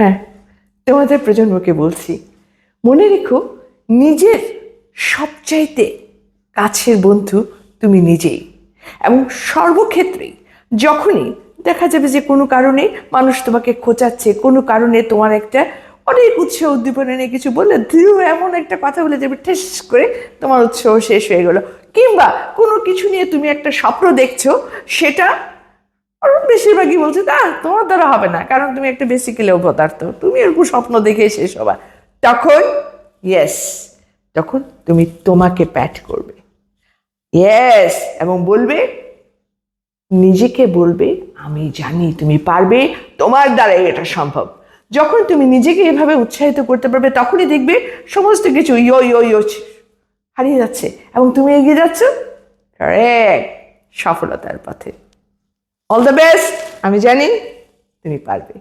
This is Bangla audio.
হ্যাঁ তোমাদের প্রজন্মকে বলছি, মনে রেখো, নিজের সবচাইতে কাছের বন্ধু তুমি নিজেই। এবং সর্বক্ষেত্রেই যখনই দেখা যাবে যে কোনো কারণে মানুষ তোমাকে খোঁচাচ্ছে, কোনো কারণে তোমার একটা অনেক উৎসাহ উদ্দীপনা নিয়ে কিছু বললে ধীরে এমন একটা কথা বলে যাবে, ঠেস করে তোমার উৎসাহ শেষ হয়ে গেলো। কিংবা কোনো কিছু নিয়ে তুমি একটা স্বপ্ন দেখছ, সেটা বেশিরভাগই বলছে, না, তোমার দ্বারা হবে না, কারণ তুমি একটা বেসিক্যালি পদার্থ তুমি এরকম স্বপ্ন দেখে শেষ হবা। তখন ইয়েস তখন তুমি তোমাকে প্যাট করবে। ইয়েস এবং বলবে, নিজেকে বলবে, আমি জানি তুমি পারবে, তোমার দ্বারাই এটা সম্ভব। যখন তুমি নিজেকে এভাবে উৎসাহিত করতে পারবে, তখনই দেখবে সমস্ত কিছু ইয়ো ইয়ো ইয়ো হারিয়ে যাচ্ছে। এবং তুমি এগিয়ে যাচ্ছ সফলতার পথে। অল দ্য বেস্ট আমি জানি তুমি পারবে।